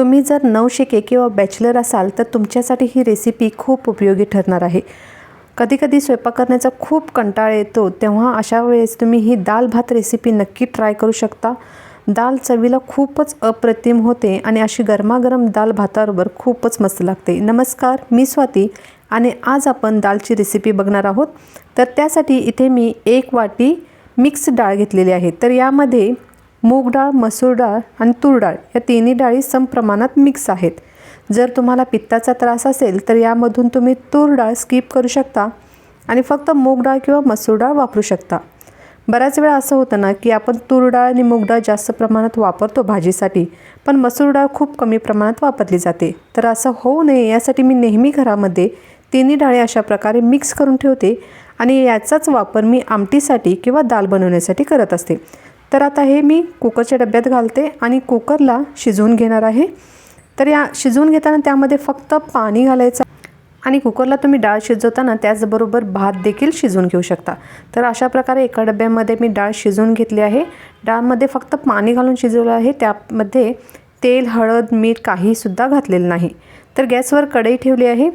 तुम्ही जर नवशिके किंवा बॅचलर असाल तर तुमच्यासाठी ही रेसिपी खूप उपयोगी ठरणार आहे. कधीकधी स्वयंपाक करण्याचा खूप कंटाळा येतो तेव्हा अशा वेळेस तुम्ही ही दाल भात रेसिपी नक्की ट्राय करू शकता. दाल चवीला खूपच अप्रतिम होते आणि अशी गरमागरम दाल भाताबरोबर खूपच मस्त लागते. नमस्कार मी स्वाती आणि आज आपण दालची रेसिपी बघणार आहोत. तर त्यासाठी इथे मी एक वाटी मिक्स डाळ घेतलेली आहे. तर यामध्ये मूग डाळ मसूर डाळ आणि तूर डाळ या तिन्ही डाळी समप्रमाणात मिक्स आहेत. जर तुम्हाला पित्ताचा त्रास असेल तर यामधून तुम्ही तूर डाळ स्किप करू शकता आणि फक्त मूग डाळ किंवा मसूर डाळ वापरू शकता. बऱ्याच वेळा असं होतं ना की आपण तूर डाळ आणि मूग डाळ जास्त प्रमाणात वापरतो भाजीसाठी पण मसूर डाळ खूप कमी प्रमाणात वापरली जाते. तर असं होऊ नये यासाठी मी नेहमी घरामध्ये तिन्ही डाळी अशा प्रकारे मिक्स करून ठेवते आणि याचाच वापर मी आमटीसाठी किंवा दाल बनवण्यासाठी करत असते. तर आता हे मी कुकरच्या डब्यात घालते आणि कुकरला शिजवून घेणार आहे. तर या शिजवून घेताना त्यामध्ये फक्त पाणी घालायचं आणि कुकरला तुम्ही डाळ शिजवताना त्याचबरोबर भात देखील शिजवून घेऊ शकता. तर अशा प्रकारे एका डब्यामध्ये मी डाळ शिजवून घेतली आहे. डाळमध्ये फक्त पाणी घालून शिजवलं आहे. त्यामध्ये तेल हळद मीठ काहीसुद्धा घातलेलं नाही. तर गॅसवर कढई ठेवली आहे.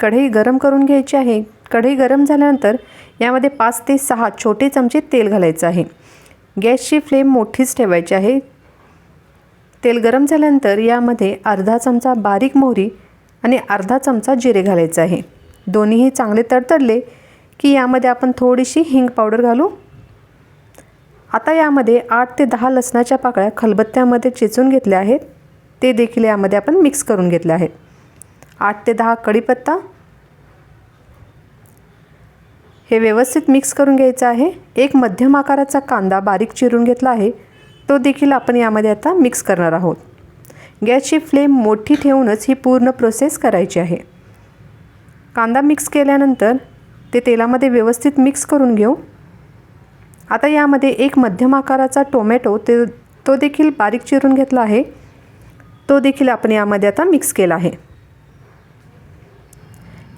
कढई गरम करून घ्यायची आहे. कढई गरम झाल्यानंतर यामध्ये पाच ते सहा छोटे चमचे तेल घालायचं आहे. गॅसची फ्लेम मोठीच ठेवायची आहे. तेल गरम झाल्यानंतर यामध्ये अर्धा चमचा बारीक मोहरी आणि अर्धा चमचा जिरे घालायचं आहे. दोन्हीही चांगले तडतडले की यामध्ये आपण थोडीशी हिंग पावडर घालू. आता यामध्ये आठ ते दहा लसणाच्या पाकळ्या खलबत्त्यामध्ये चेचून घेतल्या आहेत. ते देखील यामध्ये आपण मिक्स करून घेतले आहेत. आठ ते दहा कढीपत्ता हे व्यवस्थित मिक्स करून घ्यायचं आहे. एक मध्यम आकाराचा कांदा बारीक चिरून घेतला आहे. तो देखील आपण यामध्ये आता मिक्स करणार आहोत. गॅसची फ्लेम मोठी ठेवूनच ही पूर्ण प्रोसेस करायची आहे. कांदा मिक्स केल्यानंतर ते तेलामध्ये व्यवस्थित मिक्स करून घेऊ. आता यामध्ये एक मध्यम आकाराचा टोमॅटो ते तो देखील बारीक चिरून घेतला आहे. तो देखील आपण यामध्ये आता मिक्स केला आहे.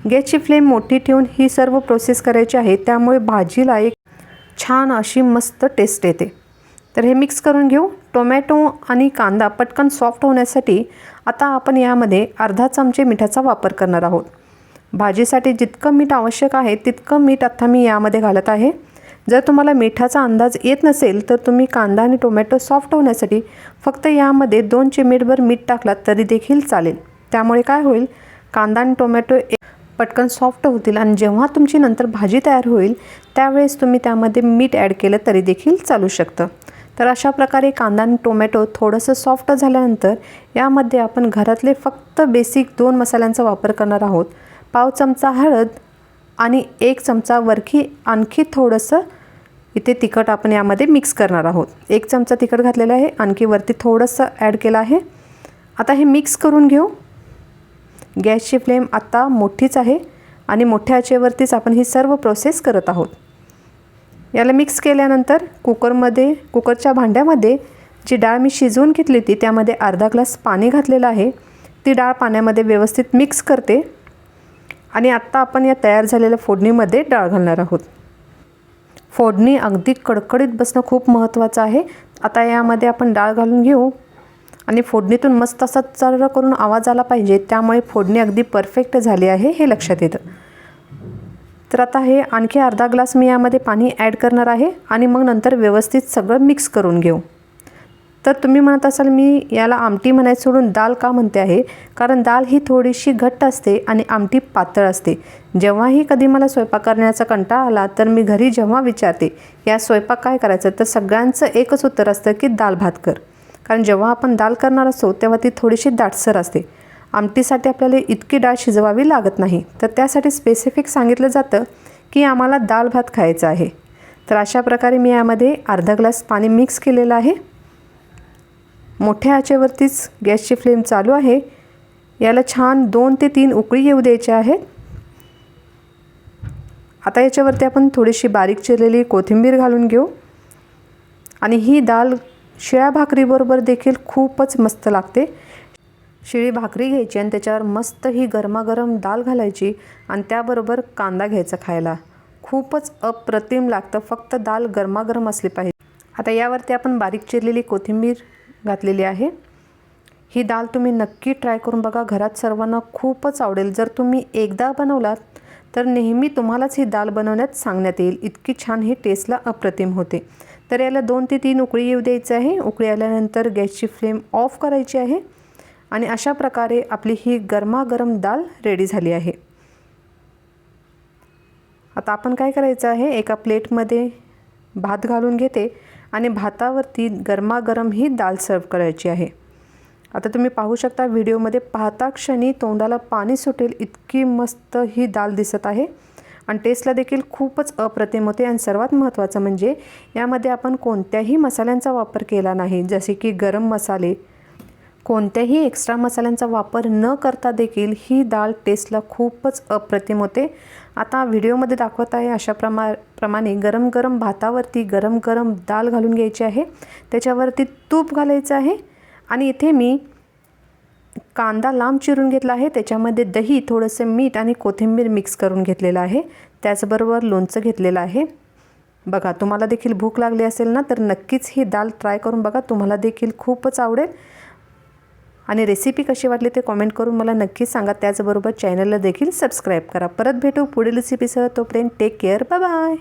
गॅसची फ्लेम मोठी ठेवून ही सर्व प्रोसेस करायची आहे. त्यामुळे भाजीला एक छान अशी मस्त टेस्ट येते. तर हे मिक्स करून घेऊ. टोमॅटो आणि कांदा पटकन सॉफ्ट होण्यासाठी आता आपण यामध्ये अर्धा चमचे मिठाचा वापर करणार आहोत. भाजीसाठी जितकं मीठ आवश्यक आहे तितकं मीठ आत्ता मी यामध्ये घालत आहे. जर तुम्हाला मिठाचा अंदाज येत नसेल तर तुम्ही कांदा आणि टोमॅटो सॉफ्ट होण्यासाठी फक्त यामध्ये दोन चिमीटभर मीठ टाकलात तरी देखील चालेल. त्यामुळे काय होईल? कांदा आणि टोमॅटो पटकन सॉफ्ट होतील आणि जेव्हा तुमची नंतर भाजी तयार होईल त्यावेळेस तुम्ही त्यामध्ये मीठ ॲड केलं तरी देखील चालू शकतं. तर अशा प्रकारे कांदा आणि टोमॅटो थोडंसं सॉफ्ट झाल्यानंतर यामध्ये आपण घरातले फक्त बेसिक दोन मसाल्यांचा वापर करणार आहोत. पाव चमचा हळद आणि एक चमचा वरखी आणखी थोडंसं इथे तिखट आपण यामध्ये मिक्स करणार आहोत. एक चमचा तिखट घातलेला आहे आणखी वरती थोडंसं ॲड केलं आहे. आता हे मिक्स करून घेऊ. गॅसची फ्लेम आत्ता मोठीच आहे आणि मोठ्या आचेवरतीच आपण ही सर्व प्रोसेस करत आहोत. याला मिक्स केल्यानंतर कुकरमध्ये कुकरच्या भांड्यामध्ये जी डाळ मी शिजवून घेतली होती त्यामध्ये अर्धा ग्लास पाणी घातलेलं आहे. ती डाळ पाण्यामध्ये व्यवस्थित मिक्स करते आणि आत्ता आपण या तयार झालेल्या फोडणीमध्ये डाळ घालणार आहोत. फोडणी अगदी कडकडीत बसणं खूप महत्त्वाचं आहे. आता यामध्ये आपण डाळ घालून घेऊ. आणि फोडणीतून मस्त असा चर्र करून आवाज आला पाहिजे त्यामुळे फोडणी अगदी परफेक्ट झाली आहे हे लक्षात येतं. तर आता हे आणखी अर्धा ग्लास मी यामध्ये पाणी ॲड करणार आहे आणि मग नंतर व्यवस्थित सगळं मिक्स करून घेऊ. तर तुम्ही म्हणत असाल मी याला आमटी म्हणायचं सोडून दाल का म्हणते आहे? कारण दाल ही थोडीशी घट्ट असते आणि आमटी पातळ असते. जेव्हाही कधी मला स्वयंपाक करण्याचा कंटाळा आला तर मी घरी जेव्हा विचारते या स्वयंपाक काय करायचं? तर सगळ्यांचं एकच उत्तर असतं की दाल भात कर. कारण जेव्हा आपण दाल करणार असतो तेव्हा ती थोडीशी दाटसर असते. आमटीसाठी आपल्याला इतकी डाळ शिजवावी लागत नाही. तर त्यासाठी स्पेसिफिक सांगितलं जातं की आम्हाला दाल भात खायचा आहे. तर अशा प्रकारे मी यामध्ये अर्धा ग्लास पाणी मिक्स केलेलं आहे. मोठ्या आचेवरतीच गॅसची फ्लेम चालू आहे. याला छान दोन ते तीन उकळी येऊ द्यायच्या आहेत. आता याच्यावरती आपण थोडीशी बारीक चिरलेली कोथिंबीर घालून घेऊ. आणि ही दाल शिळ्या भाकरीबरोबर देखील खूपच मस्त लागते. शिळी भाकरी घ्यायची आणि त्याच्यावर मस्त ही गरमागरम दाल घालायची आणि त्याबरोबर कांदा घ्यायचा खायला. खूपच अप्रतिम लागतं. फक्त दाल गरमागरम असली पाहिजे. आता यावरती आपण बारीक चिरलेली कोथिंबीर घातलेली आहे. ही दाल तुम्ही नक्की ट्राय करून बघा. घरात सर्वांना खूपच आवडेल. जर तुम्ही एकदा बनवलात तर नेहमी तुम्हालाच ही दाल बनवण्यात सांगण्यात येईल. इतकी छान ही टेस्टला अप्रतिम होते. तर याला दोन ते तीन उकळी येऊ द्यायचं आहे. उकळी आल्यानंतर गॅसची फ्लेम ऑफ करायची आहे. आणि अशा प्रकारे आपली ही गरमागरम दाल रेडी झाली आहे. आता आपण काय करायचं आहे? एका प्लेटमध्ये भात घालून घेते आणि भातावरती गरमागरम ही दाल सर्व करायची आहे. आता तुम्ही पाहू शकता व्हिडिओमध्ये पाहता क्षणी तोंडाला पाणी सुटेल इतकी मस्त ही दाल दिसत आहे. आणि टेस्टला देखील खूपच अप्रतिम होते. आणि सर्वात महत्त्वाचं म्हणजे यामध्ये आपण कोणत्याही मसाल्यांचा वापर केला नाही. जसे की गरम मसाले. कोणत्याही एक्स्ट्रा मसाल्यांचा वापर न करता देखील ही डाळ टेस्टला खूपच अप्रतिम होते. आता व्हिडिओमध्ये दाखवत आहे अशा प्रमा प्रमाणे गरम गरम भातावरती गरम गरम डाळ घालून घ्यायची आहे. त्याच्यावरती तूप घालायचं आहे. आणि इथे मी कांदा लांब चिरून घेतला आहे. त्याच्यामध्ये दही थोडंसं मीठ आणि कोथिंबीर मिक्स करून घेतलेलं आहे. त्याचबरोबर लोणचं घेतलेलं आहे. बघा तुम्हाला देखील भूक लागली असेल ना तर नक्कीच ही दाल ट्राय करून बघा. तुम्हाला देखील खूपच आवडेल. आणि रेसिपी कशी वाटली ते कॉमेंट करून मला नक्कीच सांगा. त्याचबरोबर चॅनलला देखील सबस्क्राईब करा. परत भेटू पुढील रेसिपीसह तोपर्यंत टेक केअर बाय बाय